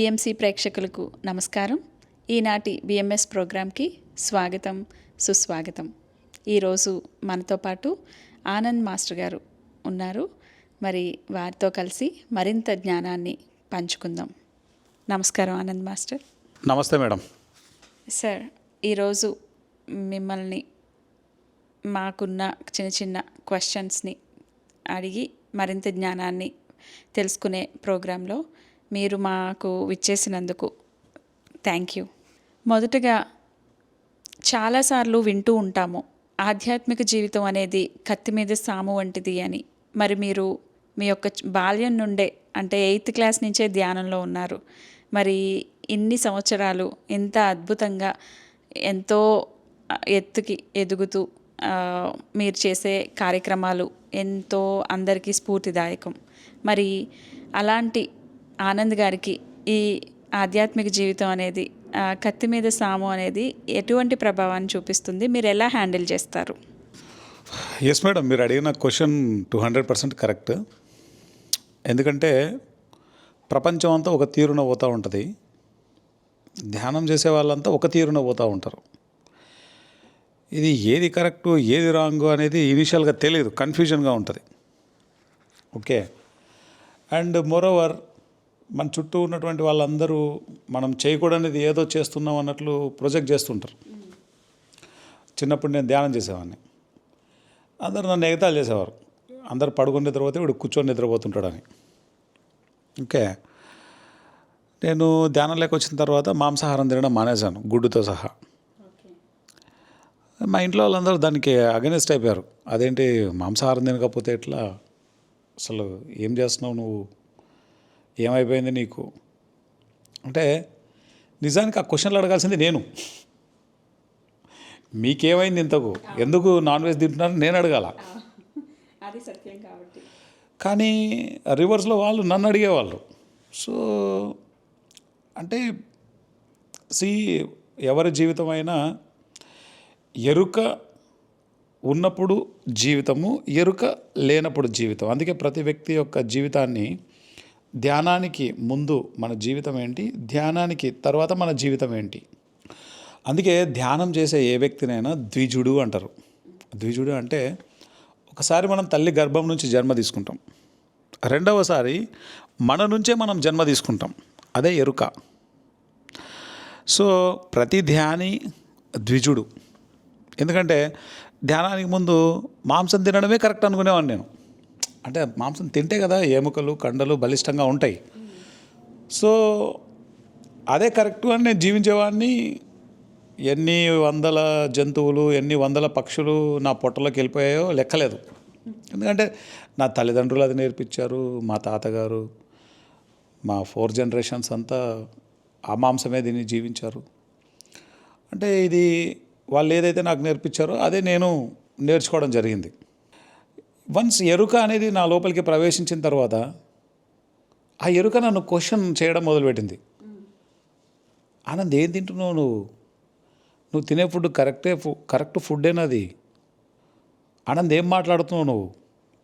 PMC ప్రేక్షకులకు నమస్కారం. ఈనాటి బిఎంఎస్ ప్రోగ్రాంకి స్వాగతం సుస్వాగతం. ఈరోజు మనతో పాటు ఆనంద్ మాస్టర్ గారు ఉన్నారు. మరి వారితో కలిసి మరింత జ్ఞానాన్ని పంచుకుందాం. నమస్కారం ఆనంద్ మాస్టర్. నమస్తే మేడం. సార్ ఈరోజు మిమ్మల్ని మాకున్న చిన్న చిన్న క్వశ్చన్స్ని అడిగి మరింత జ్ఞానాన్ని తెలుసుకునే ప్రోగ్రాంలో మీరు మాకు విచ్చేసినందుకు థ్యాంక్ యూ. మొదటగా చాలాసార్లు వింటూ ఉంటాము ఆధ్యాత్మిక జీవితం అనేది కత్తి మీద సాము వంటిది అని. మరి మీరు మీ యొక్క బాల్యం నుండే అంటే ఎయిత్ క్లాస్ నుంచే ధ్యానంలో ఉన్నారు. మరి ఇన్ని సంవత్సరాలు ఇంత అద్భుతంగా ఎంతో ఎత్తుకి ఎదుగుతూ మీరు చేసే కార్యక్రమాలు ఎంతో అందరికీ స్ఫూర్తిదాయకం. మరి అలాంటి ఆనంద్ గారికి ఈ ఆధ్యాత్మిక జీవితం అనేది కత్తి మీద సాము అనేది ఎటువంటి ప్రభావాన్ని చూపిస్తుంది? మీరు ఎలా హ్యాండిల్ చేస్తారు? ఎస్ మేడం మీరు అడిగిన question two hundred percent correct. ఎందుకంటే ప్రపంచం అంతా ఒక తీరున పోతూ ఉంటుంది. ధ్యానం చేసే వాళ్ళంతా ఒక తీరున పోతూ ఉంటారు. ఇది ఏది కరెక్టు ఏది రాంగు అనేది ఇనిషియల్గా తెలియదు. కన్ఫ్యూజన్గా ఉంటుంది. ఓకే అండ్ మోరోవర్ మన చుట్టూ ఉన్నటువంటి వాళ్ళందరూ మనం చేయకూడనిది ఏదో చేస్తున్నాం అన్నట్లు ప్రొజెక్ట్ చేస్తుంటారు. చిన్నప్పుడు నేను ధ్యానం చేసేవాడిని. అందరూ నన్ను ఎగతాళి చేసేవారు. అందరు పడుకొని నిద్రపోతే వీడు కూర్చొని నిద్రపోతుంటాడని. ఓకే. నేను ధ్యానంలోకి వచ్చిన తర్వాత మాంసాహారం తినడం మానేశాను గుడ్డుతో సహా. మా ఇంట్లో వాళ్ళందరూ దానికి అగెనిస్ట్ అయిపోయారు. అదేంటి మాంసాహారం తినకపోతే ఎట్లా? అసలు ఏం చేస్తున్నావు నువ్వు? ఏమైపోయింది నీకు? అంటే నిజానికి ఆ క్వశ్చన్లు అడగాల్సింది నేను. మీకేమైంది ఇంతకు? ఎందుకు నాన్ వెజ్ తింటున్నారు? నేను అడగాల. కానీ రివర్స్లో వాళ్ళు నన్ను అడిగేవాళ్ళు. సో అంటే సి ఎవరి జీవితమైనా ఎరుక ఉన్నప్పుడు జీవితము ఎరుక లేనప్పుడు జీవితం. అందుకే ప్రతి వ్యక్తి యొక్క జీవితాన్ని ధ్యానానికి ముందు మన జీవితం ఏంటి? ధ్యానానికి తర్వాత మన జీవితం ఏంటి? అందుకే ధ్యానం చేసే ఏ వ్యక్తినైనా ద్విజుడు అంటారు. ద్విజుడు అంటే ఒకసారి మనం తల్లి గర్భం నుంచి జన్మ తీసుకుంటాం. రెండవసారి మన నుంచే మనం జన్మ తీసుకుంటాం. అదే ఎరుక. సో ప్రతి ధ్యాని ద్విజుడు. ఎందుకంటే ధ్యానానికి ముందు మాంసం తినడమే కరెక్ట్ అనుకునేవాడిని నేను. అంటే మాంసం తింటే కదా ఎముకలు కండలు బలిష్టంగా ఉంటాయి. సో అదే కరెక్ట్ అని నేను జీవించేవాడిని. ఎన్ని వందల జంతువులు ఎన్ని వందల పక్షులు నా పొట్టలోకి వెళ్ళిపోయాయో లెక్కలేదు. ఎందుకంటే నా తల్లిదండ్రులు అది నేర్పించారు మా తాతగారు మా ఫోర్ జనరేషన్స్ అంతా ఆ మాంసమే దీన్ని జీవించారు. అంటే ఇది వాళ్ళు ఏదైతే నాకు నేర్పించారో అదే నేను నేర్చుకోవడం జరిగింది. వన్స్ ఎరుక అనేది నా లోపలికి ప్రవేశించిన తర్వాత ఆ ఎరుక నన్ను క్వశ్చన్ చేయడం మొదలుపెట్టింది. ఆనంద్ ఏం తింటున్నావు నువ్వు? నువ్వు తినే ఫుడ్ కరెక్టే ఫు కరెక్ట్ ఫుడ్డేనది ఆనంద్ ఏం మాట్లాడుతున్నావు నువ్వు?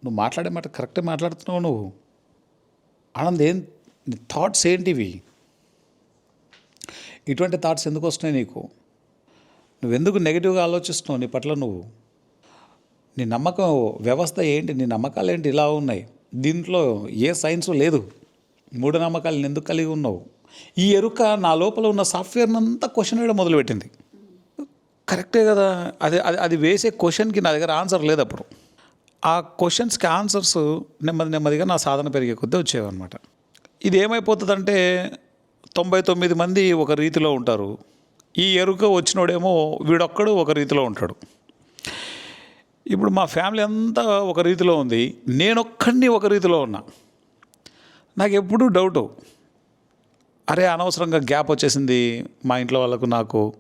నువ్వు మాట్లాడే మాట కరెక్టే మాట్లాడుతున్నావు నువ్వు? ఆనంద్ ఏం థాట్స్ ఏంటివి? ఇటువంటి థాట్స్ ఎందుకు వస్తున్నాయి నీకు? నువ్వెందుకు నెగిటివ్గా ఆలోచిస్తున్నావు నీ పట్ల నువ్వు? నీ నమ్మకం వ్యవస్థ ఏంటి నీ నమ్మకాలు ఏంటి ఇలా ఉన్నాయి. దీంట్లో ఏ సైన్స్ లేదు. మూఢనమ్మకాలను ఎందుకు కలిగి ఉన్నావు? ఈ ఎరుక నా లోపల ఉన్న సాఫ్ట్వేర్ని అంతా క్వశ్చన్ వేయడం మొదలుపెట్టింది. కరెక్టే కదా. అది అది అది వేసే క్వశ్చన్కి నా దగ్గర ఆన్సర్ లేదు అప్పుడు. ఆ క్వశ్చన్స్కి ఆన్సర్స్ నెమ్మది నెమ్మదిగా నా సాధన పెరిగే కొద్దీ వచ్చేవన్నమాట. ఇది ఏమైపోతుందంటే తొంభై తొమ్మిది మంది ఒక రీతిలో ఉంటారు. ఈ ఎరుక వచ్చినోడేమో వీడొక్కడు ఒక రీతిలో ఉంటాడు. ఇప్పుడు మా ఫ్యామిలీ అంతా ఒక రీతిలో ఉంది. నేనొక్కడిని ఒక రీతిలో ఉన్నా. నాకు ఎప్పుడూ డౌటు. అరే అనవసరంగా గ్యాప్ వచ్చేసింది మా ఇంట్లో వాళ్ళకు నాకు.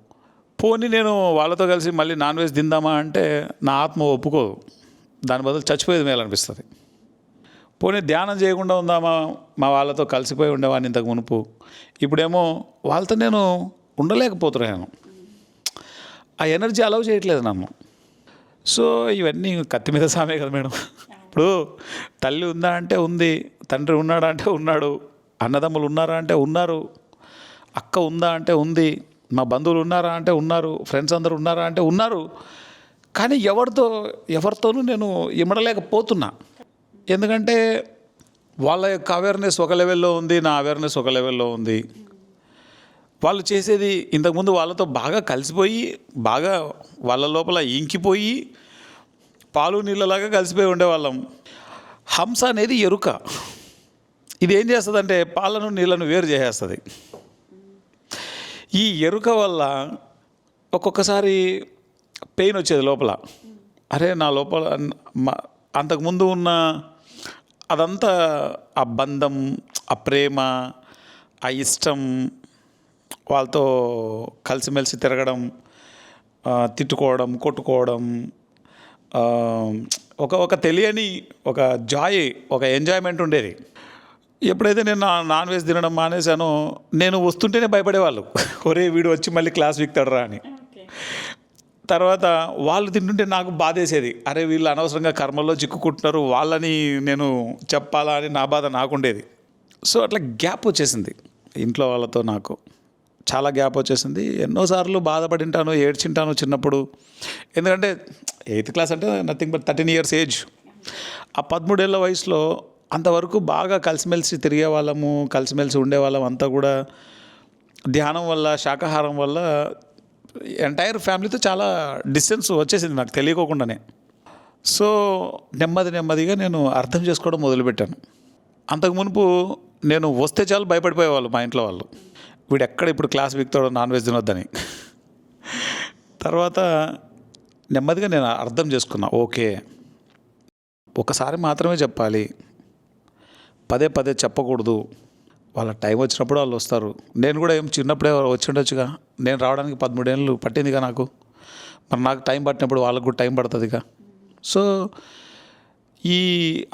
పోనీ నేను వాళ్ళతో కలిసి మళ్ళీ నాన్ వెజ్ తిందామా అంటే నా ఆత్మ ఒప్పుకోదు. దాని బదులు చచ్చిపోయేది మేలనిపిస్తుంది. పోనీ ధ్యానం చేయకుండా ఉందామా? మా వాళ్ళతో కలిసిపోయి ఉండేవాడిని ఇంతకు మునుపు. ఇప్పుడేమో వాళ్ళతో నేను ఉండలేకపోతున్నాను. ఆ ఎనర్జీ అలౌ చేయట్లేదు నన్ను. సో ఇవన్నీ కత్తి మీద సామే కదా మేడం. ఇప్పుడు తల్లి ఉందా అంటే ఉంది తండ్రి ఉన్నాడా అంటే ఉన్నాడు అన్నదమ్ములు ఉన్నారా అంటే ఉన్నారు అక్క ఉందా అంటే ఉంది మా బంధువులు ఉన్నారా అంటే ఉన్నారు ఫ్రెండ్స్ అందరూ ఉన్నారా అంటే ఉన్నారు. కానీ ఎవరితో ఎవరితోనూ నేను ఇమడలేకపోతున్నా. ఎందుకంటే వాళ్ళ యొక్క అవేర్నెస్ ఒక లెవెల్లో ఉంది నా అవేర్నెస్ ఒక లెవెల్లో ఉంది. వాళ్ళు చేసేది ఇంతకుముందు వాళ్ళతో బాగా కలిసిపోయి బాగా వాళ్ళ లోపల ఇంకిపోయి పాలు నీళ్ళలాగా కలిసిపోయి ఉండేవాళ్ళం. హంస అనేది ఎరుక. ఇది ఏం చేస్తుందంటే పాలను నీళ్ళను వేరు చేసేస్తుంది. ఈ ఎరుక వల్ల ఒక్కొక్కసారి పెయిన్ వచ్చేది లోపల. అరే నా లోపల అంతకుముందు ఉన్న అదంతా ఆ బంధం ఆ ప్రేమ ఆ ఇష్టం వాళ్ళతో కలిసిమెలిసి తిరగడం తిట్టుకోవడం కొట్టుకోవడం ఒక ఒక తెలియని ఒక జాయ్ ఒక ఎంజాయ్మెంట్ ఉండేది. ఎప్పుడైతే నేను నాన్ వెజ్ తినడం మానేశానో నేను వస్తుంటేనే భయపడేవాళ్ళు. ఒరే వీడు వచ్చి మళ్ళీ క్లాస్ వీక్తాడరా అని. తర్వాత వాళ్ళు తింటుంటే నాకు బాధేసేది. అరే వీళ్ళు అనవసరంగా కర్మల్లో చిక్కుకుంటున్నారు వాళ్ళని నేను చెప్పాలా అని నా బాధ నాకుండేది. సో అట్లా గ్యాప్ వచ్చేసింది. ఇంట్లో వాళ్ళతో నాకు. చాలా గ్యాప్ వచ్చేసింది. ఎన్నోసార్లు బాధపడింటాను ఏడ్చింటాను చిన్నప్పుడు. ఎందుకంటే ఎయిత్ క్లాస్ అంటే nothing but thirteen years age ఆ పదమూడేళ్ళ వయసులో అంతవరకు బాగా కలిసిమెలిసి తిరిగే వాళ్ళము కలిసిమెలిసి ఉండేవాళ్ళం అంతా కూడా. ధ్యానం వల్ల శాకాహారం వల్ల ఎంటైర్ ఫ్యామిలీతో చాలా డిస్టెన్స్ వచ్చేసింది నాకు తెలియకోకుండానే. సో నెమ్మది నెమ్మదిగా నేను అర్థం చేసుకోవడం మొదలుపెట్టాను. అంతకు మునుపు నేను వస్తే చాలు భయపడిపోయేవాళ్ళు మా ఇంట్లో వాళ్ళు. వీడు ఎక్కడ ఇప్పుడు క్లాస్ వీక్తాడో నాన్ వెజ్ తినొద్దని. తర్వాత నెమ్మదిగా నేను అర్థం చేసుకున్నా ఓకే. ఒకసారి మాత్రమే చెప్పాలి. పదే పదే చెప్పకూడదు. వాళ్ళ టైం వచ్చినప్పుడు వాళ్ళు వస్తారు. నేను కూడా ఏం చిన్నప్పుడే వచ్చి ఉండొచ్చుగా. నేను రావడానికి పదమూడేళ్ళు పట్టిందిగా నాకు. మరి నాకు టైం పట్టినప్పుడు వాళ్ళకు కూడా టైం పడుతుందిగా. సో ఈ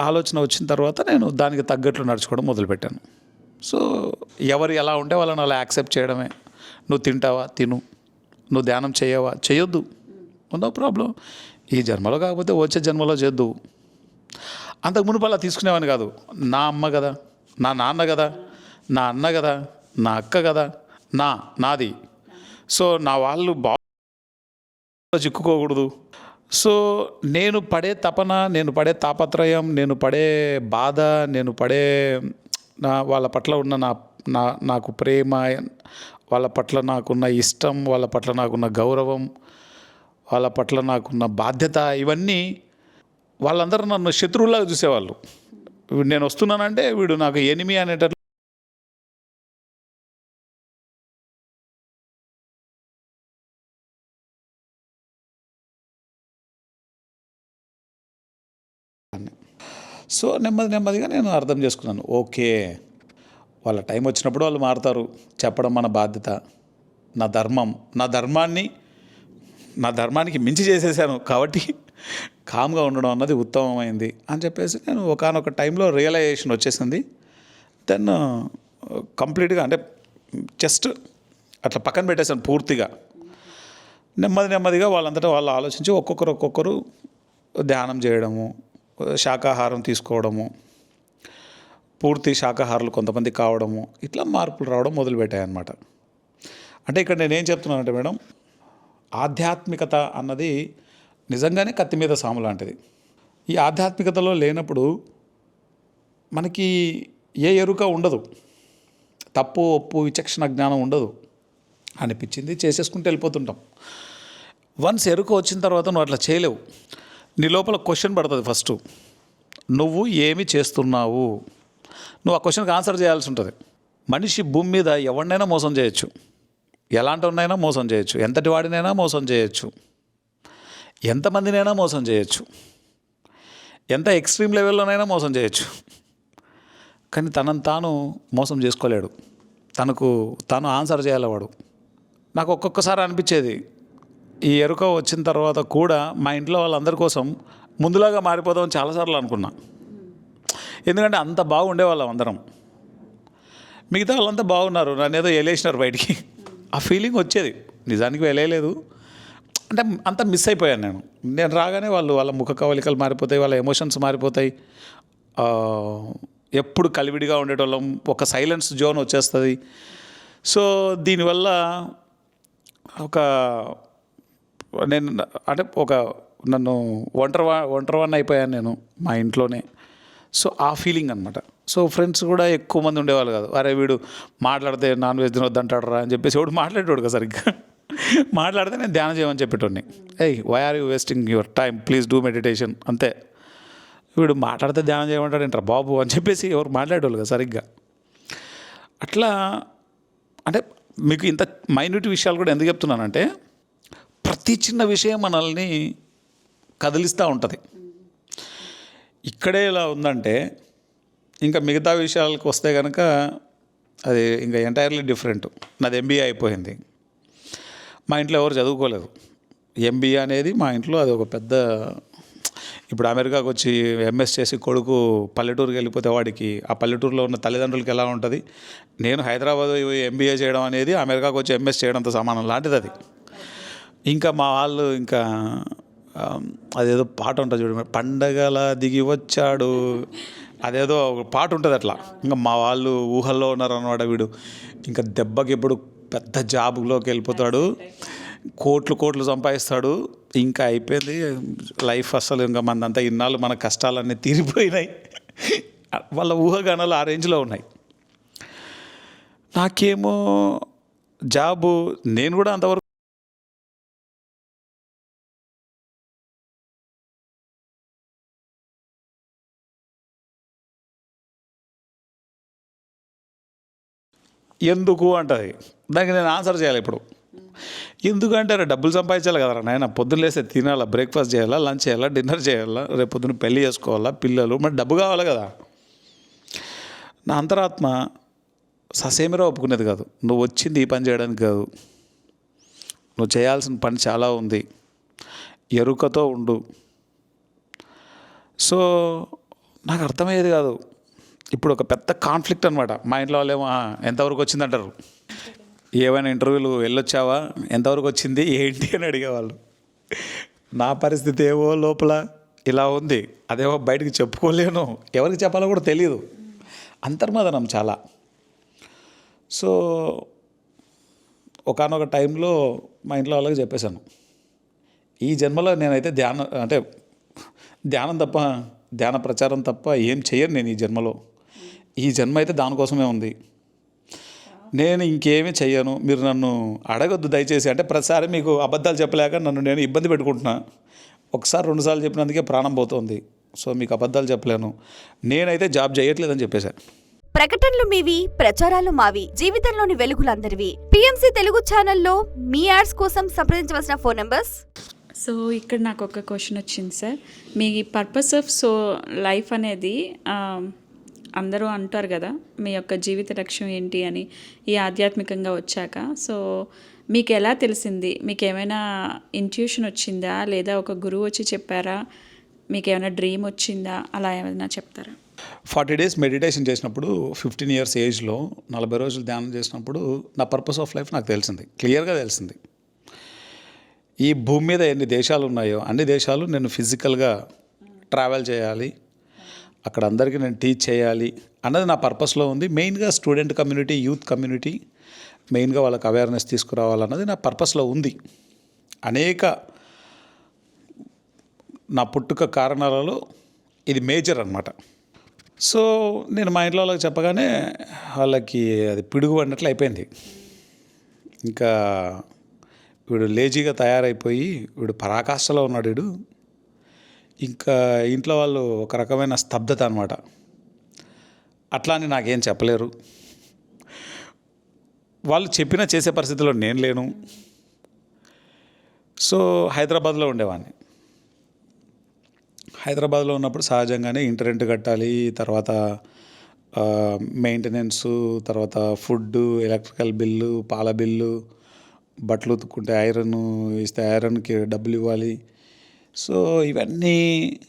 ఆలోచన వచ్చిన తర్వాత నేను దానికి తగ్గట్లు నడుచుకోవడం మొదలుపెట్టాను. సో ఎవరు ఎలా ఉంటే వాళ్ళని అలా యాక్సెప్ట్ చేయడమే. నువ్వు తింటావా? తిను. నువ్వు ధ్యానం చేయవా? చేయొద్దు. నో ప్రాబ్లం ఈ జన్మలో కాకపోతే వచ్చే జన్మలో చేద్దు అంతకు మునుపు అలా తీసుకునేవాని కాదు. నా అమ్మ కదా నా నాన్న కదా నా అన్న కదా నా అక్క కదా నా నాది. సో నా వాళ్ళు బా చిక్కుకోకూడదు. సో నేను పడే తపన నేను పడే తాపత్రయం నేను పడే బాధ నేను పడే నా వాళ్ళ పట్ల ఉన్న నా నా నాకు ప్రేమ వాళ్ళ పట్ల నాకున్న ఇష్టం వాళ్ళ పట్ల నాకున్న గౌరవం వాళ్ళ పట్ల నాకున్న బాధ్యత ఇవన్నీ వాళ్ళందరూ నన్ను శత్రువులాగా చూసేవాళ్ళు. వీడు నేను వస్తున్నానంటే వీడు నాకు ఎనిమి అనేటట్లు సో నెమ్మది నెమ్మదిగా నేను అర్థం చేసుకున్నాను. ఓకే వాళ్ళ టైం వచ్చినప్పుడు వాళ్ళు మారుతారు. చెప్పడం మన బాధ్యత. నా ధర్మం నా ధర్మాన్ని నా ధర్మానికి మించి చేసేసాను కాబట్టి కామ్గా ఉండడం అన్నది ఉత్తమమైంది అని చెప్పేసి నేను ఒకనొక టైంలో రియలైజేషన్ వచ్చేసింది. దెన్ కంప్లీట్గా అంటే జస్ట్ అట్లా పక్కన పెట్టేశాను పూర్తిగా. నెమ్మది నెమ్మదిగా వాళ్ళంతటా వాళ్ళు ఆలోచించి ఒక్కొక్కరు ఒక్కొక్కరు ధ్యానం చేయడము శాకాహారం తీసుకోవడము పూర్తి శాకాహారులు కొంతమంది కావడము ఇట్లా మార్పులు రావడం మొదలుపెట్టాయి అన్నమాట అంటే ఇక్కడ నేనేం చెప్తున్నానంటే మేడం ఆధ్యాత్మికత అన్నది నిజంగానే కత్తి మీద సాము లాంటిది. ఈ ఆధ్యాత్మికతలో లేనప్పుడు మనకి ఏ ఎరుక ఉండదు. తప్పు ఒప్పు విచక్షణ జ్ఞానం ఉండదు. అనిపించింది చేసేసుకుంటూ వెళ్ళిపోతుంటాం. వన్స్ ఎరుక వచ్చిన తర్వాత నువ్వు అట్లా చేయలేవు. నీ లోపల క్వశ్చన్ పడుతుంది ఫస్ట్ నువ్వు ఏమి చేస్తున్నావు? నువ్వు ఆ క్వశ్చన్కి ఆన్సర్ చేయాల్సి ఉంటుంది. మనిషి భూమి మీద ఎవరినైనా మోసం చేయొచ్చు. ఎలాంటి మోసం చేయొచ్చు. ఎంతటి వాడినైనా మోసం చేయొచ్చు. ఎంతమందినైనా మోసం చేయొచ్చు. ఎంత ఎక్స్ట్రీమ్ లెవెల్లోనైనా మోసం చేయొచ్చు. కానీ తనను తాను మోసం చేసుకోలేడు. తనకు తాను ఆన్సర్ చేయాలవాడు నాకు ఒక్కొక్కసారి అనిపించేది ఈ ఎరుక వచ్చిన తర్వాత కూడా మా ఇంట్లో వాళ్ళందరి కోసం ముందులాగా మారిపోదామని చాలాసార్లు అనుకున్నా. ఎందుకంటే అంత బాగుండే వాళ్ళం అందరం. మిగతా వాళ్ళంతా బాగున్నారు. నన్ను ఏదో ఎలేసినారు బయటికి. ఆ ఫీలింగ్ వచ్చేది. నిజానికి వెళ్ళలేదు అంటే అంత మిస్ అయిపోయాను నేను. నేను రాగానే వాళ్ళు వాళ్ళ ముఖ కవలికలు మారిపోతాయి వాళ్ళ ఎమోషన్స్ మారిపోతాయి. ఎప్పుడు కలివిడిగా ఉండేటోళ్ళం. ఒక సైలెన్స్ జోన్ వచ్చేస్తుంది. సో దీనివల్ల ఒక నేను అంటే ఒక నన్ను ఒంటరి ఒంటరివాడిని అయిపోయాను నేను మా ఇంట్లోనే. సో ఆ ఫీలింగ్ అనమాట సో ఫ్రెండ్స్ కూడా ఎక్కువ మంది ఉండేవాళ్ళు కాదు. అరే వీడు మాట్లాడితే నాన్ వెజ్ తినొద్దు అంటాడు రా అని చెప్పేసి వాడు మాట్లాడేవాడు కదా సరిగ్గా. మాట్లాడితే నేను ధ్యానం చేయమని చెప్పేటోడిని. Hey why are you wasting your time please do meditation అంతే. వీడు మాట్లాడితే ధ్యానం చేయమంటాడు ఏంట్రా బాబు అని చెప్పేసి ఎవరు మాట్లాడేవాళ్ళు కదా సరిగ్గా. అట్లా అంటే మీకు ఇంత మైన్యూట్ విషయాలు కూడా ఎందుకు చెప్తున్నానంటే ప్రతి చిన్న విషయం మనల్ని కదిలిస్తూ ఉంటుంది. ఇక్కడే ఇలా ఉందంటే ఇంకా మిగతా విషయాలకు వస్తే కనుక అది ఇంకా ఎంటైర్లీ డిఫరెంట్ నాది ఎంబీఏ అయిపోయింది. మా ఇంట్లో ఎవరు చదువుకోలేదు. ఎంబీఏ అనేది మా ఇంట్లో అది ఒక పెద్ద ఇప్పుడు అమెరికాకు వచ్చి ఎంఎస్ చేసి కొడుకు పల్లెటూరుకి వెళ్ళిపోతే వాడికి ఆ పల్లెటూరులో ఉన్న తల్లిదండ్రులకి ఎలా ఉంటుంది? నేను హైదరాబాద్ ఎంబీఏ చేయడం అనేది అమెరికాకు వచ్చి ఎంఎస్ చేయడంతో సమానం. లాంటిది అది. ఇంకా మా వాళ్ళు ఇంకా అదేదో పాట ఉంటుంది చూడు పండగల దిగి వచ్చాడు. అదేదో ఒక పాట ఉంటుంది అట్లా. ఇంకా మా వాళ్ళు ఊహల్లో ఉన్నారు అనమాట వీడు. ఇంకా దెబ్బకి ఇప్పుడు పెద్ద జాబ్లోకి వెళ్ళిపోతాడు. కోట్లు కోట్లు సంపాదిస్తాడు. ఇంకా అయిపోయింది. లైఫ్ అసలు ఇంకా మందంతా ఇన్నాళ్ళు మన కష్టాలన్నీ తీరిపోయినాయి. వాళ్ళ ఊహగానాలు ఆ రేంజ్లో ఉన్నాయి. నాకేమో జాబు నేను కూడా అంతవరకు ఎందుకు అంటది. దానికి నేను ఆన్సర్ చేయాలి ఇప్పుడు. ఎందుకంటే డబ్బులు సంపాదించాలి కదరా నాయన. పొద్దున్న లేస్తే తినాలా బ్రేక్ఫాస్ట్ చేయాలా లంచ్ చేయాలా డిన్నర్ చేయాలా రేపు పొద్దున్న పెళ్ళి చేసుకోవాలా పిల్లలు మరి డబ్బు కావాలి కదా. నా అంతరాత్మ ససేమిరా ఒప్పుకునేది కాదు. నువ్వు వచ్చింది ఈ పని చేయడానికి కాదు. నువ్వు చేయాల్సిన పని చాలా ఉంది. ఎరుకతో ఉండు. సో నాకు అర్థమయ్యేది కాదు. ఇప్పుడు ఒక పెద్ద కాన్ఫ్లిక్ట్ అనమాట మా ఇంట్లో వాళ్ళేమో ఎంతవరకు వచ్చిందంటారు ఏమైనా ఇంటర్వ్యూలు వెళ్ళొచ్చావా? ఎంతవరకు వచ్చింది? ఏంటి? అని అడిగేవాళ్ళు. నా పరిస్థితి ఏవో లోపల ఇలా ఉంది. అదేవో బయటికి చెప్పుకోలేను. ఎవరికి చెప్పాలో కూడా తెలియదు అంతర్మదనం చాలా. సో ఒకనొక టైంలో మా ఇంట్లో వాళ్ళకి చెప్పేశాను. ఈ జన్మలో నేనైతే ధ్యానం అంటే ధ్యానం తప్ప ధ్యాన ప్రచారం తప్ప ఏం చేయను నేను ఈ జన్మలో. ఈ జన్మ అయితే దానికోసమే ఉంది. నేను ఇంకేమీ చెయ్యను. మీరు నన్ను అడగొద్దు దయచేసి. అంటే ప్రతిసారి మీకు అబద్ధాలు చెప్పలేక నన్ను నేను ఇబ్బంది పెట్టుకుంటున్నా. ఒకసారి రెండుసార్లు చెప్పినందుకే ప్రాణం పోతుంది. సో మీకు అబద్ధాలు చెప్పలేను. నేనైతే జాబ్ చేయట్లేదని చెప్పేశాను ప్రకటనలు మీవి ప్రచారాలు మావి జీవితంలోని వెలుగులందరివి. పిఎంసి తెలుగు ఛానల్లో మీ యాడ్స్ కోసం సంప్రదించవలసిన ఫోన్ నంబర్స్? సో ఇక్కడ నాకు ఒక క్వశ్చన్ వచ్చింది సార్. మీ పర్పస్ ఆఫ్ సో లైఫ్ అనేది ఆ, అందరూ అంటారు కదా మీ యొక్క జీవిత లక్ష్యం ఏంటి అని ఈ ఆధ్యాత్మికంగా వచ్చాక. సో మీకు ఎలా తెలిసింది? మీకు ఏమైనా ఇంట్యూషన్ వచ్చిందా? లేదా ఒక గురువు వచ్చి చెప్పారా? మీకు ఏమైనా డ్రీమ్ వచ్చిందా? అలా ఏమైనా చెప్తారా? ఫార్టీ డేస్ మెడిటేషన్ చేసినప్పుడు ఫిఫ్టీన్ ఇయర్స్ ఏజ్లో నలభై రోజులు ధ్యానం చేసినప్పుడు నా పర్పస్ ఆఫ్ లైఫ్ నాకు తెలిసింది. క్లియర్గా తెలిసింది. ఈ భూమి మీద ఎన్ని దేశాలు ఉన్నాయో అన్ని దేశాలు నేను ఫిజికల్గా ట్రావెల్ చేయాలి అక్కడ అందరికీ నేను టీచ్ చేయాలి అన్నది నా పర్పస్లో ఉంది. మెయిన్గా స్టూడెంట్ కమ్యూనిటీ యూత్ కమ్యూనిటీ మెయిన్గా వాళ్ళకి అవేర్నెస్ తీసుకురావాలన్నది నా పర్పస్లో ఉంది. అనేక నా పుట్టుక కారణాలలో ఇది మేజర్ అనమాట సో నేను మా ఇంట్లో వాళ్ళకి చెప్పగానే వాళ్ళకి అది పిడుగు పడినట్లు అయిపోయింది. ఇంకా వీడు లేజీగా తయారైపోయి వీడు పరాకాష్టలో ఉన్నాడు వీడు. ఇంకా ఇంట్లో వాళ్ళు ఒక రకమైన స్తబ్దత అనమాట అట్లా అని నాకేం చెప్పలేరు. వాళ్ళు చెప్పినా చేసే పరిస్థితిలో నేను లేను. సో హైదరాబాద్లో ఉండేవాడిని హైదరాబాద్లో ఉన్నప్పుడు సహజంగానే ఇంటి రెంట్ కట్టాలి తర్వాత మెయింటెనెన్స్ తర్వాత ఫుడ్ ఎలక్ట్రికల్ బిల్లు పాల బిల్లు బట్టలు ఉతుక్కుంటే ఐరన్ ఇస్తే ఐరన్కి డబ్బులు ఇవ్వాలి. సో ఇవన్నీ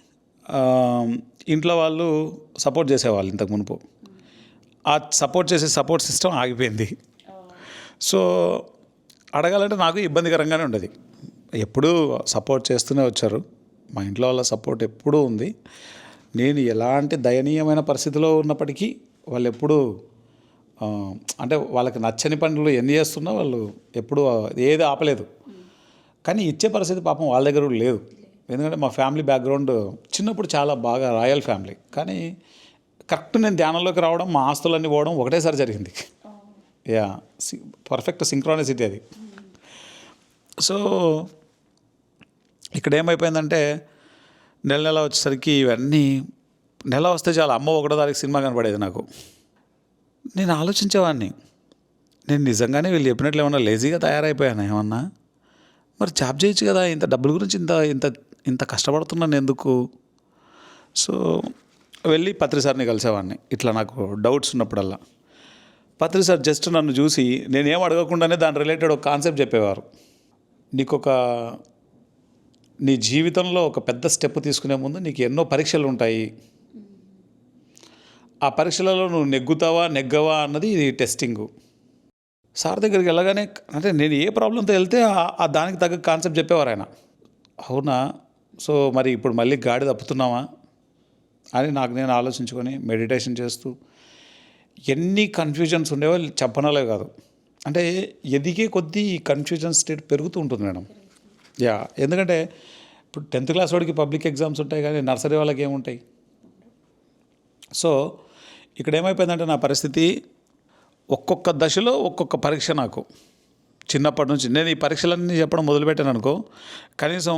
ఇంట్లో వాళ్ళు సపోర్ట్ చేసేవాళ్ళు ఇంతకు మునుపు. ఆ సపోర్ట్ చేసే సపోర్ట్ సిస్టమ్ ఆగిపోయింది. సో అడగాలంటే నాకు ఇబ్బందికరంగానే ఉండేది. ఎప్పుడూ సపోర్ట్ చేస్తూనే వచ్చారు. మా ఇంట్లో వాళ్ళ సపోర్ట్ ఎప్పుడూ ఉంది. నేను ఎలాంటి దయనీయమైన పరిస్థితిలో ఉన్నప్పటికీ వాళ్ళు ఎప్పుడూ అంటే వాళ్ళకి నచ్చని పనులు ఎన్ని చేస్తున్నా వాళ్ళు ఎప్పుడూ ఏది ఆపలేదు. కానీ ఇచ్చే పరిస్థితి పాపం వాళ్ళ దగ్గర కూడా లేదు. ఎందుకంటే మా ఫ్యామిలీ బ్యాక్గ్రౌండ్ చిన్నప్పుడు చాలా బాగా రాయల్ ఫ్యామిలీ. కానీ కరెక్ట్ నేను ధ్యానంలోకి రావడం మా ఆస్తులన్నీ పోవడం ఒకటేసారి జరిగింది. యా పర్ఫెక్ట్ సింక్రానిసిటీ అది. సో ఇక్కడ ఏమైపోయిందంటే నెల నెల వచ్చేసరికి ఇవన్నీ నెల వస్తే చాలా అమ్మ ఒకటో తారీఖు సినిమా కనపడేది నాకు. నేను ఆలోచించేవాడిని నేను నిజంగానే వీళ్ళు చెప్పినట్లు ఏమన్నా లేజీగా తయారైపోయాను ఏమన్నా? మరి జాబ్ చేయొచ్చు కదా ఇంత డబ్బుల గురించి ఇంత ఇంత ఇంత కష్టపడుతున్నాను ఎందుకు? సో వెళ్ళి పత్రి సార్ని కలిసేవాడిని. ఇట్లా నాకు డౌట్స్ ఉన్నప్పుడల్లా. పత్రి సార్ జస్ట్ నన్ను చూసి నేనేం అడగకుండానే దాని రిలేటెడ్ ఒక కాన్సెప్ట్ చెప్పేవారు. నీకు ఒక నీ జీవితంలో ఒక పెద్ద స్టెప్ తీసుకునే ముందు నీకు ఎన్నో పరీక్షలు ఉంటాయి. ఆ పరీక్షలలో నువ్వు నెగ్గుతావా నెగ్గవా అన్నది ఇది టెస్టింగ్. సార్ దగ్గరికి వెళ్ళగానే అంటే నేను ఏ ప్రాబ్లంతో వెళ్తే ఆ- ఆ దానికి తగ్గ కాన్సెప్ట్ చెప్పేవారు ఆయన. అవునా? సో మరి ఇప్పుడు మళ్ళీ గాడి తప్పుతున్నావా అని నాకు నేను ఆలోచించుకొని మెడిటేషన్ చేస్తూ ఎన్ని కన్ఫ్యూజన్స్ ఉండేవో చెప్పనలే కాదు. అంటే ఎదిగే కొద్దీ ఈ కన్ఫ్యూజన్ స్టేట్ పెరుగుతూ ఉంటుంది మేడం. యా ఎందుకంటే ఇప్పుడు టెన్త్ క్లాస్ వాడికి పబ్లిక్ ఎగ్జామ్స్ ఉంటాయి కానీ నర్సరీ వాళ్ళకి ఏముంటాయి? సో ఇక్కడ ఏమైపోయిందంటే నా పరిస్థితి ఒక్కొక్క దశలో ఒక్కొక్క పరీక్ష నాకు. చిన్నప్పటి నుంచి నేను ఈ పరీక్షలన్నీ చెప్పడం మొదలుపెట్టాను అనుకో కనీసం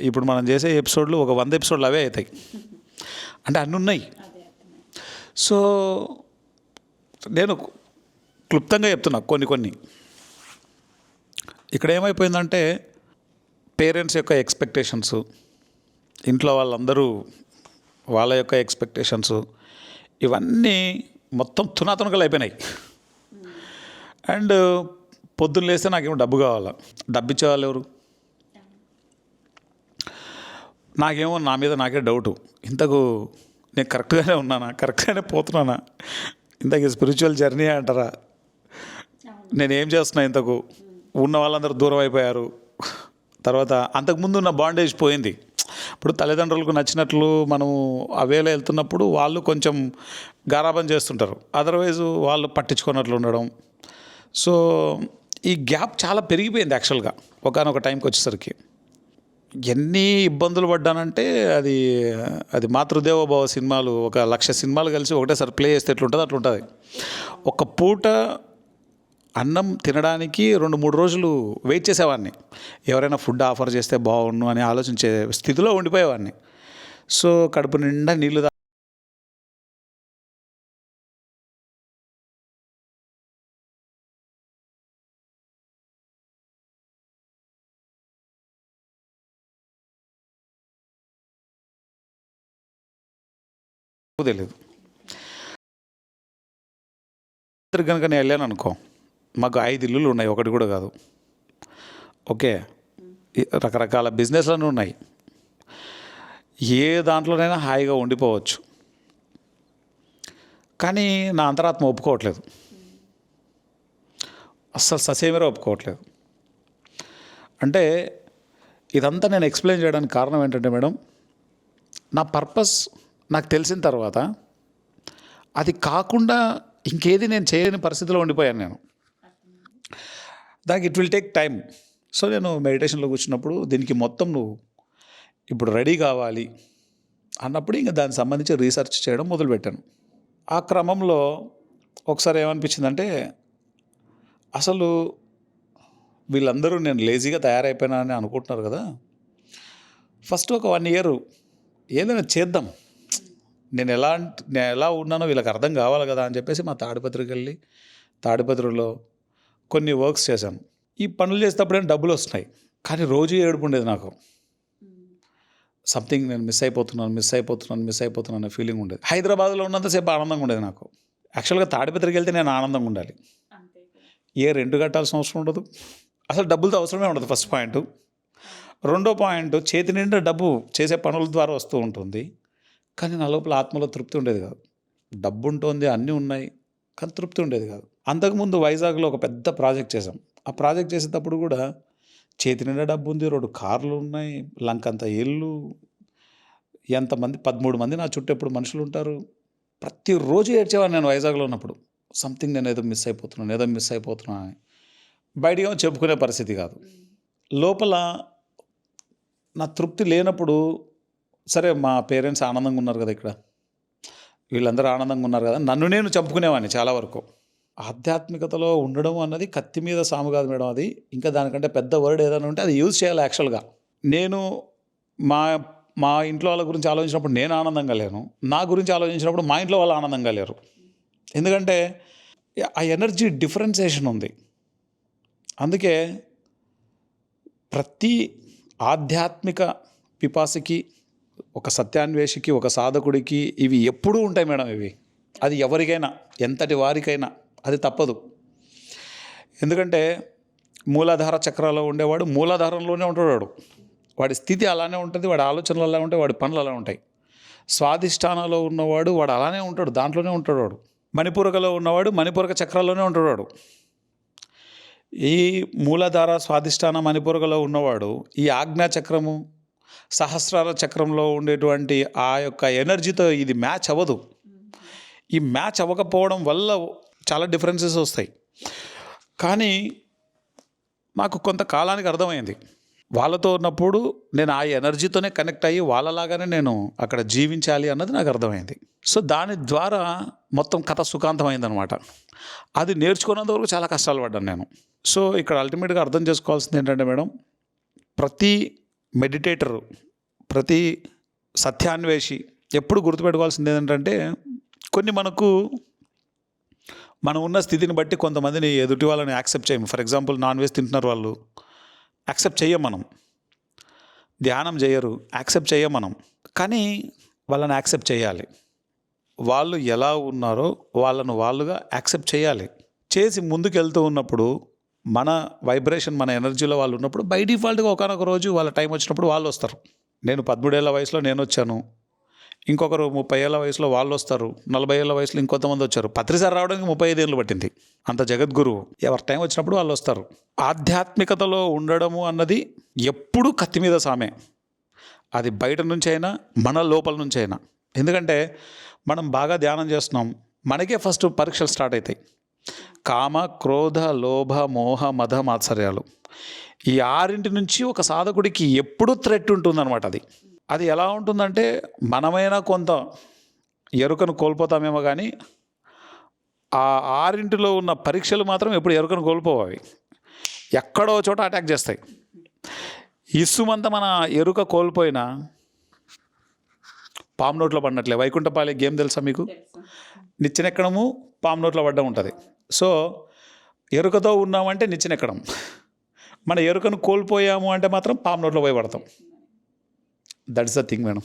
ఇప్పుడు మనం చేసే ఎపిసోడ్లు ఒక వంద ఎపిసోడ్లు అవే అవుతాయి. అంటే అన్నీ ఉన్నాయి. సో నేను క్లుప్తంగా చెప్తున్నా కొన్ని కొన్ని. ఇక్కడ ఏమైపోయిందంటే పేరెంట్స్ యొక్క ఎక్స్పెక్టేషన్స్ ఇంట్లో వాళ్ళందరూ వాళ్ళ యొక్క ఎక్స్పెక్టేషన్స్ ఇవన్నీ మొత్తం తునాతునకలు అయిపోయినాయి. అండ్ పొద్దున్న లేస్తే నాకేమో డబ్బు కావాలా? డబ్బు ఇచ్చేవాళ్ళు ఎవరు? నాకేమో నా మీద నాకే డౌటు. ఇంతకు నేను కరెక్ట్గానే ఉన్నానా? కరెక్ట్గానే పోతున్నానా? ఇంతకు స్పిరిచువల్ జర్నీ అంటారా? నేనేం చేస్తున్నా ఇంతకు? ఉన్న వాళ్ళందరూ దూరం అయిపోయారు. తర్వాత అంతకుముందు ఉన్న బాండేజ్ పోయింది. ఇప్పుడు తల్లిదండ్రులకు నచ్చినట్లు మనము అవేలో వెళ్తున్నప్పుడు వాళ్ళు కొంచెం గారాబం చేస్తుంటారు. అదర్వైజ్ వాళ్ళు పట్టించుకున్నట్లు ఉండడం. సో ఈ గ్యాప్ చాలా పెరిగిపోయింది యాక్చువల్గా ఒకనొక టైంకి వచ్చేసరికి. ఎన్ని ఇబ్బందులు పడ్డానంటే అది అది మాతృదేవోభవ సినిమాలు ఒక లక్ష సినిమాలు కలిసి ఒకటేసారి ప్లే చేస్తే ఎట్లుంటుంది అట్లుంటుంది. ఒక పూట అన్నం తినడానికి రెండు మూడు రోజులు వెయిట్ చేసేవాడిని. ఎవరైనా ఫుడ్ ఆఫర్ చేస్తే బాగుండు అని ఆలోచించే స్థితిలో ఉండిపోయేవాడిని. సో కడుపు నిండా నీళ్ళు తా- తెలియదు కనుక నేను వెళ్ళాను అనుకో మాకు ఐదు ఇల్లులు ఉన్నాయి ఒకటి కూడా కాదు. ఓకే? రకరకాల బిజినెస్లు ఉన్నాయి. ఏ దాంట్లోనైనా హాయిగా ఉండిపోవచ్చు. కానీ నా అంతరాత్మ ఒప్పుకోవట్లేదు. అస్సలు ససేమిరా ఒప్పుకోవట్లేదు. అంటే ఇదంతా నేను ఎక్స్ప్లెయిన్ చేయడానికి కారణం ఏంటంటే మేడం నా పర్పస్ నాకు తెలిసిన తర్వాత అది కాకుండా ఇంకేది నేను చేయని పరిస్థితిలో ఉండిపోయాను నేను. దానికి it will take time so నేను మెడిటేషన్లో కూర్చున్నప్పుడు దీనికి మొత్తం నువ్వు ఇప్పుడు రెడీ కావాలి అన్నప్పుడు ఇంకా దానికి సంబంధించి రీసెర్చ్ చేయడం మొదలుపెట్టాను. ఆ క్రమంలో ఒకసారి ఏమనిపించిందంటే అసలు వీళ్ళందరూ నేను లేజీగా తయారైపోయినా అని అనుకుంటున్నారు కదా. ఫస్ట్ ఒక వన్ ఇయర్ ఏదైనా చేద్దాం. నేను ఎలా నేను ఎలా ఉన్నానో వీళ్ళకి అర్థం కావాలి కదా అని చెప్పేసి మా తాడిపత్రికి వెళ్ళి తాడిపత్రిలో కొన్ని వర్క్స్ చేశాను. ఈ పనులు చేసేటప్పుడే డబ్బులు వస్తున్నాయి. కానీ రోజు ఏడుపు ఉండేది నాకు. సంథింగ్ నేను మిస్ అయిపోతున్నాను మిస్ అయిపోతున్నాను మిస్ అయిపోతున్నాను అనే ఫీలింగ్ ఉండేది. హైదరాబాద్లో ఉన్నంతసేపు ఆనందంగా ఉండేది నాకు. యాక్చువల్గా తాడిపత్రికి వెళ్తే నేను ఆనందంగా ఉండాలి. ఏ రెంట్ కట్టాల్సిన అవసరం ఉండదు. అసలు డబ్బులతో అవసరమే ఉండదు ఫస్ట్ పాయింట్. రెండో పాయింట్ చేతి నిండా డబ్బు చేసే పనుల ద్వారా వస్తూ ఉంటుంది. కానీ నా లోపల ఆత్మలో తృప్తి ఉండేది కాదు. డబ్బు ఉంటుంది అన్నీ ఉన్నాయి కానీ తృప్తి ఉండేది కాదు. అంతకుముందు వైజాగ్లో ఒక పెద్ద ప్రాజెక్ట్ చేసాం ఆ ప్రాజెక్ట్ చేసేటప్పుడు కూడా చేతి నిండా డబ్బు ఉంది రెండు కార్లు ఉన్నాయి లంకంత ఇల్లు ఎంతమంది పదమూడు మంది నా చుట్టూ ఎప్పుడు మనుషులు ఉంటారు. ప్రతిరోజు ఏడ్చేవాడిని నేను వైజాగ్లో ఉన్నప్పుడు. సంథింగ్ నేను ఏదో మిస్ అయిపోతున్నాను ఏదో మిస్ అయిపోతున్నాను అని. బయటికి ఏమో చెప్పుకునే పరిస్థితి కాదు. లోపల నా తృప్తి లేనప్పుడు సరే మా పేరెంట్స్ ఆనందంగా ఉన్నారు కదా ఇక్కడ. వీళ్ళందరూ ఆనందంగా ఉన్నారు కదా. నన్ను నేను చంపుకునేవాడిని చాలా వరకు. ఆధ్యాత్మికతలో ఉండడం అన్నది కత్తి మీద సాము కాదు మేడం అది. ఇంకా దానికంటే పెద్ద వర్డ్ ఏదైనా ఉంటే అది యూజ్ చేయాలి యాక్చువల్గా నేను మా మా ఇంట్లో వాళ్ళ గురించి ఆలోచించినప్పుడు నేను ఆనందంగా లేను. నా గురించి ఆలోచించినప్పుడు మా ఇంట్లో వాళ్ళు ఆనందంగా లేరు. ఎందుకంటే ఆ ఎనర్జీ డిఫరెన్సేషన్ ఉంది. అందుకే ప్రతి ఆధ్యాత్మిక పిపాసికి ఒక సత్యాన్వేషికి ఒక సాధకుడికి ఇవి ఎప్పుడూ ఉంటాయి మేడం ఇవి. అది ఎవరికైనా ఎంతటి వారికైనా అది తప్పదు. ఎందుకంటే మూలాధార చక్రాలో ఉండేవాడు మూలాధారంలోనే ఉంటాడు. వాడు వాడి స్థితి అలానే ఉంటుంది వాడి ఆలోచనలు అలా ఉంటాయి వాడి పనులు అలా ఉంటాయి. స్వాధిష్టానంలో ఉన్నవాడు వాడు అలానే ఉంటాడు దాంట్లోనే ఉంటాడు వాడు. మణిపూరకలో ఉన్నవాడు మణిపూరక చక్రాల్లోనే ఉంటాడు వాడు. ఈ మూలాధార స్వాధిష్టాన మణిపూరకలో ఉన్నవాడు ఈ ఆజ్ఞా చక్రము సహస్రార చక్రంలో ఉండేటువంటి ఆ యొక్క ఎనర్జీతో ఇది మ్యాచ్ అవ్వదు. ఈ మ్యాచ్ అవ్వకపోవడం వల్ల చాలా డిఫరెన్సెస్ వస్తాయి. కానీ నాకు కొంతకాలానికి అర్థమైంది. వాళ్ళతో ఉన్నప్పుడు నేను ఆ ఎనర్జీతోనే కనెక్ట్ అయ్యి వాళ్ళలాగానే నేను అక్కడ జీవించాలి అన్నది నాకు అర్థమైంది. సో దాని ద్వారా మొత్తం కథ సుఖాంతమైందనమాట అది నేర్చుకున్నంత వరకు చాలా కష్టాలు పడ్డాను నేను. సో ఇక్కడ అల్టిమేట్గా అర్థం చేసుకోవాల్సింది ఏంటంటే మేడం ప్రతి మెడిటేటరు ప్రతి సత్యాన్వేషి ఎప్పుడు గుర్తుపెట్టుకోవాల్సింది ఏంటంటే కొన్ని మనకు మనం ఉన్న స్థితిని బట్టి కొంతమందిని ఎదుటి వాళ్ళని యాక్సెప్ట్ చేయము. ఫర్ ఎగ్జాంపుల్ నాన్ వెజ్ తింటున్నారు వాళ్ళు. యాక్సెప్ట్ చేయం మనం. ధ్యానం చేయరు. యాక్సెప్ట్ చేయం మనం. కానీ వాళ్ళని యాక్సెప్ట్ చేయాలి వాళ్ళు ఎలా ఉన్నారో వాళ్ళను వాళ్ళుగా యాక్సెప్ట్ చేయాలి చేసి ముందుకు వెళ్తూ ఉన్నప్పుడు మన వైబ్రేషన్ మన ఎనర్జీలో వాళ్ళు ఉన్నప్పుడు బై డిఫాల్ట్గా ఒకనొక రోజు వాళ్ళ టైం వచ్చినప్పుడు వాళ్ళు వస్తారు. నేను పదమూడేళ్ళ వయసులో నేను వచ్చాను. ఇంకొకరు ముప్పై ఏళ్ళ వయసులో వాళ్ళు వస్తారు. నలభై ఏళ్ళ వయసులో ఇంకొంతమంది వచ్చారు. పత్రిసారి రావడానికి ముప్పై ఐదు ఏళ్ళు పట్టింది. అంత జగద్గురు ఎవరి టైం వచ్చినప్పుడు వాళ్ళు వస్తారు. ఆధ్యాత్మికతలో ఉండడము అన్నది ఎప్పుడూ కత్తి మీద సామే. అది బయట నుంచి అయినా మన లోపల నుంచి అయినా. ఎందుకంటే మనం బాగా ధ్యానం చేస్తున్నాం. మనకే ఫస్ట్ పరీక్షలు స్టార్ట్ అవుతాయి. కామ క్రోధ లోభ మోహ మధ మాత్సర్యాలు. ఈ ఆరింటి నుంచి ఒక సాధకుడికి ఎప్పుడూ థ్రెట్ ఉంటుందన్నమాట అది. అది ఎలా ఉంటుందంటే మనమైనా కొంత ఎరుకను కోల్పోతామేమో కానీ ఆ ఆరింటిలో ఉన్న పరీక్షలు మాత్రం ఎప్పుడు ఎరుకను కోల్పోవాలి ఎక్కడో చోట అటాక్ చేస్తాయి. ఇసుమంతా మన ఎరుక కోల్పోయినా పాము నోట్లో పడినట్లే. వైకుంఠపాలి గేమ్ తెలుసా మీకు? నిచ్చెనెక్కడము పాము నోట్లో పడ్డం ఉంటుంది. సో ఎరుకతో ఉన్నామంటే నిచ్చెనెక్కడం. మన ఎరుకను కోల్పోయాము అంటే మాత్రం పాము నోట్లో పోయి పడతాం. That's the thing madam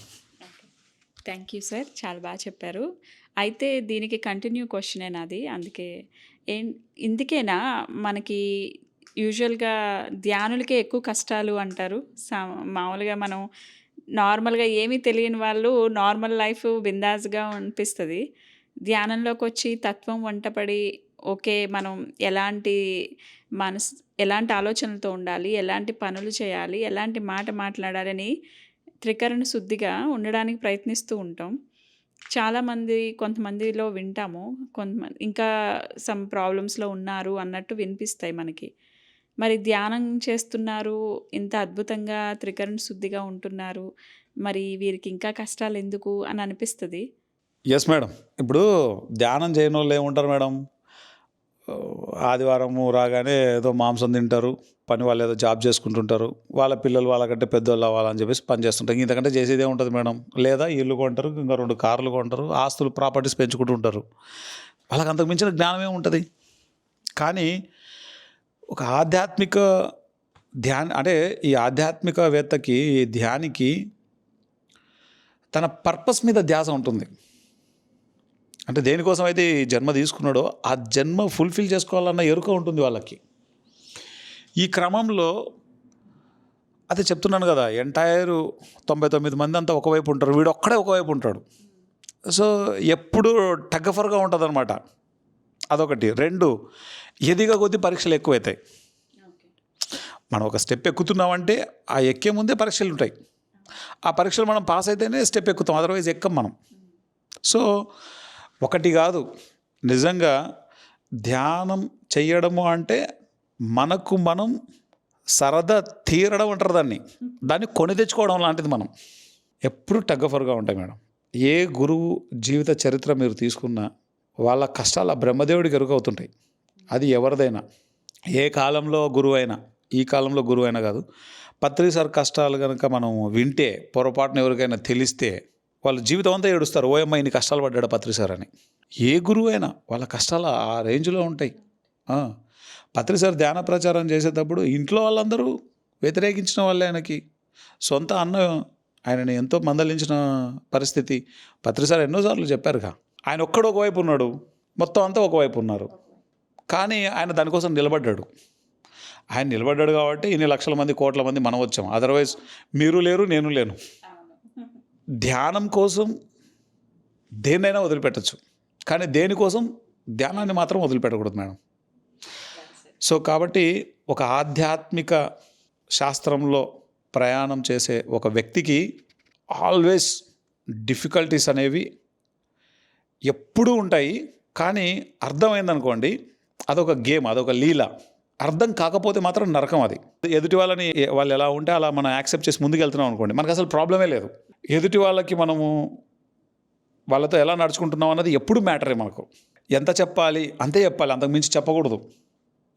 thank you sir చాలా బాగా చెప్పారు. అయితే దీనికి కంటిన్యూ క్వశ్చనే నాది అందుకే ఏం ఇందుకేనా? మనకి యూజువల్గా ధ్యానులకే ఎక్కువ కష్టాలు అంటారు. సా- మామూలుగా మనం నార్మల్గా ఏమీ తెలియని వాళ్ళు నార్మల్ లైఫ్ బిందాస్గా అనిపిస్తుంది. ధ్యానంలోకి వచ్చి తత్వం వంటపడి ఓకే మనం ఎలాంటి మనస్ ఎలాంటి ఆలోచనలతో ఉండాలి ఎలాంటి పనులు చేయాలి ఎలాంటి మాట మాట్లాడాలని త్రికరణ శుద్ధిగా ఉండడానికి ప్రయత్నిస్తూ ఉంటాం. చాలామంది కొంతమందిలో వింటాము. కొంతమంది ఇంకా సమ్ ప్రాబ్లమ్స్లో ఉన్నారు అన్నట్టు వినిపిస్తాయి మనకి. మరి ధ్యానం చేస్తున్నారు ఇంత అద్భుతంగా త్రికరణ శుద్ధిగా ఉంటున్నారు మరి వీరికి ఇంకా కష్టాలు ఎందుకు అని అనిపిస్తుంది? ఎస్ మేడం ఇప్పుడు ధ్యానం చేయని వాళ్ళు ఏముంటారు మేడం ఆదివారము రాగానే ఏదో మాంసం తింటారు పని వాళ్ళు ఏదో జాబ్ చేసుకుంటుంటారు వాళ్ళ పిల్లలు వాళ్ళకంటే పెద్దోళ్ళు అవ్వాలని చెప్పేసి పని చేస్తుంటారు. ఇంతకంటే చేసేదే ఉంటుంది మేడం లేదా ఇల్లు కొంటారు ఇంకా రెండు కార్లు కొంటారు ఆస్తులు ప్రాపర్టీస్ పెంచుకుంటుంటారు వాళ్ళకి అంతకు మించిన జ్ఞానమే ఉంటుంది. కానీ ఒక ఆధ్యాత్మిక ధ్యాన అంటే ఈ ఆధ్యాత్మికవేత్తకి ఈ ధ్యానికి తన పర్పస్ మీద ధ్యాస ఉంటుంది. అంటే దేనికోసం అయితే ఈ జన్మ తీసుకున్నాడో ఆ జన్మ ఫుల్ఫిల్ చేసుకోవాలన్న ఎరుక ఉంటుంది వాళ్ళకి. ఈ క్రమంలో అదే చెప్తున్నాను కదా ఎంటైర్ తొంభై తొమ్మిది మంది అంతా ఒకవైపు ఉంటారు వీడు ఒక్కడే ఒకవైపు ఉంటాడు. సో ఎప్పుడు టగ్గఫర్గా ఉంటుంది అనమాట అదొకటి. రెండు ఎదిగా కొద్ది పరీక్షలు ఎక్కువైతాయి. మనం ఒక స్టెప్ ఎక్కుతున్నామంటే ఆ ఎక్కే ముందే పరీక్షలు ఉంటాయి. ఆ పరీక్షలు మనం పాస్ అయితేనే స్టెప్ ఎక్కుతాం. అదర్వైజ్ ఎక్కం మనం. సో ఒకటి కాదు. నిజంగా ధ్యానం చేయడము అంటే మనకు మనం సరదా తీరడం అంటారు దాన్ని. దాన్ని కొని తెచ్చుకోవడం లాంటిది మనం. ఎప్పుడు టగ్గఫర్గా ఉంటాయి మేడం. ఏ గురువు జీవిత చరిత్ర మీరు తీసుకున్నా వాళ్ళ కష్టాలు ఆ బ్రహ్మదేవుడికి ఎరుకవుతుంటాయి అది ఎవరిదైనా. ఏ కాలంలో గురువైనా ఈ కాలంలో గురువైనా కాదు. పత్రిసార్ కష్టాలు కనుక మనం వింటే పొరపాటున ఎవరికైనా తెలిస్తే వాళ్ళ జీవితం అంతా ఏడుస్తారు. ఓయమ్మ ఇన్ని కష్టాలు పడ్డాడు పత్రిసార్ అని. ఏ గురువైనా వాళ్ళ కష్టాలు ఆ రేంజ్లో ఉంటాయి. ఆ, పత్రి సార్ ధ్యాన ప్రచారం చేసేటప్పుడు ఇంట్లో వాళ్ళందరూ వ్యతిరేకించిన వాళ్ళే ఆయనకి. సొంత అన్న ఆయనని ఎంతో మందలించిన పరిస్థితి. పత్రిసార్ ఎన్నోసార్లు చెప్పారుగా. ఆయన ఒక్కడు ఒకవైపు ఉన్నాడు. మొత్తం అంతా ఒకవైపు ఉన్నారు. కానీ ఆయన దానికోసం నిలబడ్డాడు. ఆయన నిలబడ్డాడు కాబట్టి ఇన్ని లక్షల మంది కోట్ల మంది మనం వచ్చాం. అదర్వైజ్ మీరు లేరు నేను లేను. ధ్యానం కోసం దేన్నైనా వదిలిపెట్టచ్చు. కానీ దేనికోసం ధ్యానాన్ని మాత్రం వదిలిపెట్టకూడదు మేడం. సో కాబట్టి ఒక ఆధ్యాత్మిక శాస్త్రంలో ప్రయాణం చేసే ఒక వ్యక్తికి ఆల్వేస్ డిఫికల్టీస్ అనేవి ఎప్పుడూ ఉంటాయి. కానీ అర్థమైందనుకోండి అదొక గేమ్ అదొక లీల. అర్థం కాకపోతే మాత్రం నరకం అది. ఎదుటి వాళ్ళని వాళ్ళు ఎలా ఉంటే అలా మనం యాక్సెప్ట్ చేసి ముందుకు వెళ్తున్నాం అనుకోండి మనకు అసలు ప్రాబ్లమే లేదు. ఎదుటి వాళ్ళకి మనము వాళ్ళతో ఎలా నడుచుకుంటున్నాం అన్నది ఎప్పుడు మ్యాటరే మనకు. ఎంత చెప్పాలి? అంతే చెప్పాలి. అంతకు మించి చెప్పకూడదు.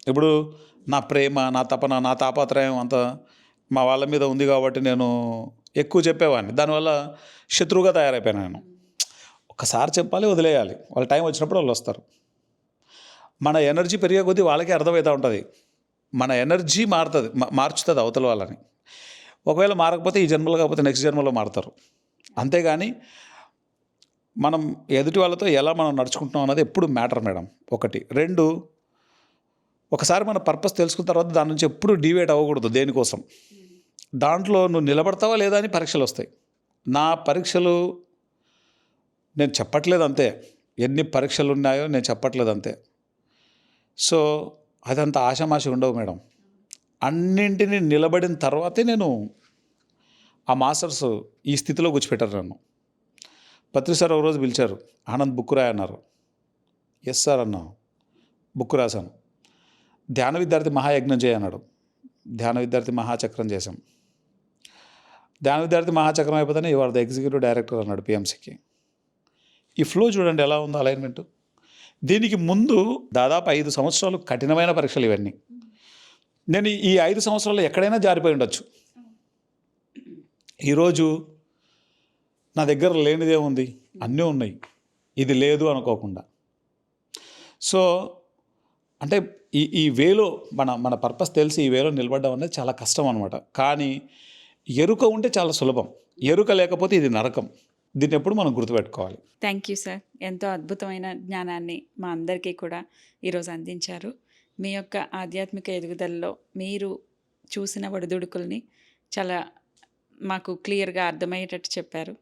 ఇప్పుడు నా ప్రేమ నా తపన నా తాపత్రయం అంత మా వాళ్ళ మీద ఉంది కాబట్టి నేను ఎక్కువ చెప్పేవాడిని. దానివల్ల శత్రువుగా తయారైపోయాను నేను. ఒకసారి చెప్పాలి వదిలేయాలి. వాళ్ళ టైం వచ్చినప్పుడు వాళ్ళు వస్తారు. మన ఎనర్జీ పెరిగే కొద్దీ వాళ్ళకే అర్థమవుతూ ఉంటుంది. మన ఎనర్జీ మారుతుంది మార్చుతుంది అవతల వాళ్ళని. ఒకవేళ మారకపోతే ఈ జన్మలో కాకపోతే నెక్స్ట్ జన్మలో మారుతారు. అంతేగాని మనం ఎదుటి వాళ్ళతో ఎలా మనం నడుచుకుంటున్నాం అన్నది ఎప్పుడు మ్యాటర్ మేడం. ఒకటి. రెండు ఒకసారి మన పర్పస్ తెలుసుకున్న తర్వాత దాని నుంచి ఎప్పుడు డివేట్ అవ్వకూడదు దేనికోసం. దాంట్లో నువ్వు నిలబడతావా లేదా అని పరీక్షలు వస్తాయి. నా పరీక్షలు నేను చెప్పట్లేదు అంతే. ఎన్ని పరీక్షలు ఉన్నాయో నేను చెప్పట్లేదు అంతే. సో అదంత ఆషామాషి ఉండవు మేడం. అన్నింటినీ నిలబడిన తర్వాతే నేను ఆ మాస్టర్స్ ఈ స్థితిలో కూర్చిపెట్టారు నన్ను. పత్రి సార్ ఒక రోజు పిలిచారు ఆనంద్ బుక్ రాయ అన్నారు. ఎస్ సార్ అన్నా బుక్ రాశాను. ధ్యాన విద్యార్థి మహాయజ్ఞం చేయన్నాడు ధ్యాన విద్యార్థి మహాచక్రం చేశాం. ధ్యాన విద్యార్థి మహాచక్రం అయిపోతేనే ఇవాళ ద ఎగ్జిక్యూటివ్ డైరెక్టర్ అన్నాడు పిఎంసీకి ఈ ఫ్లో చూడండి ఎలా ఉందో అలైన్మెంటు. దీనికి ముందు దాదాపు ఐదు సంవత్సరాలు కఠినమైన పరీక్షలు ఇవన్నీ. నేను ఈ ఐదు సంవత్సరాలు ఎక్కడైనా జారిపోయి ఉండొచ్చు. ఈరోజు నా దగ్గర లేనిదే ఉంది అన్నీ ఉన్నాయి. ఇది లేదు అనుకోకుండా. సో అంటే ఈ ఈ వేలో మన మన పర్పస్ తెలిసి ఈ వేలో నిలబడడం అనేది చాలా కష్టం అనమాట కానీ ఎరుక ఉంటే చాలా సులభం. ఎరుక లేకపోతే ఇది నరకం. దీన్ని ఎప్పుడు మనం గుర్తుపెట్టుకోవాలి. థ్యాంక్ యూ సార్ ఎంతో అద్భుతమైన జ్ఞానాన్ని మా అందరికీ కూడా ఈరోజు అందించారు. మీ యొక్క ఆధ్యాత్మిక ఎదుగుదలలో మీరు చూసిన ఒడిదుడుకుల్ని చాలా మాకు క్లియర్గా అర్థమయ్యేటట్టు చెప్పారు.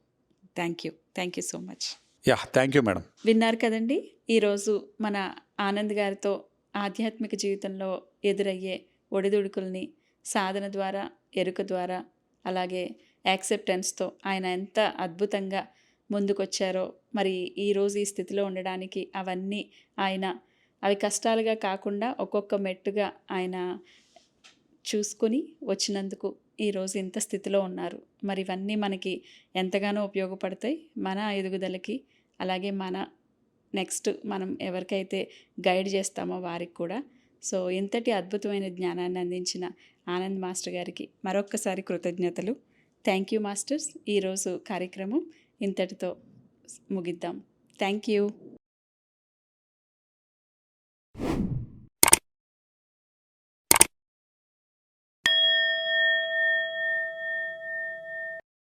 Thank you thank you so much yeah thank you madam విన్నారు కదండి? ఈరోజు మన ఆనంద్ గారితో ఆధ్యాత్మిక జీవితంలో ఎదురయ్యే ఒడిదుడుకుల్ని సాధన ద్వారా ఎరుక ద్వారా అలాగే యాక్సెప్టెన్స్తో ఆయన ఎంత అద్భుతంగా ముందుకొచ్చారో మరి ఈరోజు ఈ స్థితిలో ఉండడానికి అవన్నీ ఆయన అవి కష్టాలుగా కాకుండా ఒక్కొక్క మెట్టుగా ఆయన చూసుకొని వచ్చినందుకు ఈరోజు ఇంత స్థితిలో ఉన్నారు. మరి ఇవన్నీ మనకి ఎంతగానో ఉపయోగపడతాయి మన ఎదుగుదలకి అలాగే మన నెక్స్ట్ మనం ఎవరికైతే గైడ్ చేస్తామో వారికి కూడా. సో ఇంతటి అద్భుతమైన జ్ఞానాన్ని అందించిన ఆనంద్ మాస్టర్ గారికి మరొక్కసారి కృతజ్ఞతలు. Thank you masters. ఈరోజు కార్యక్రమం ఇంతటితో ముగిద్దాం. Thank you.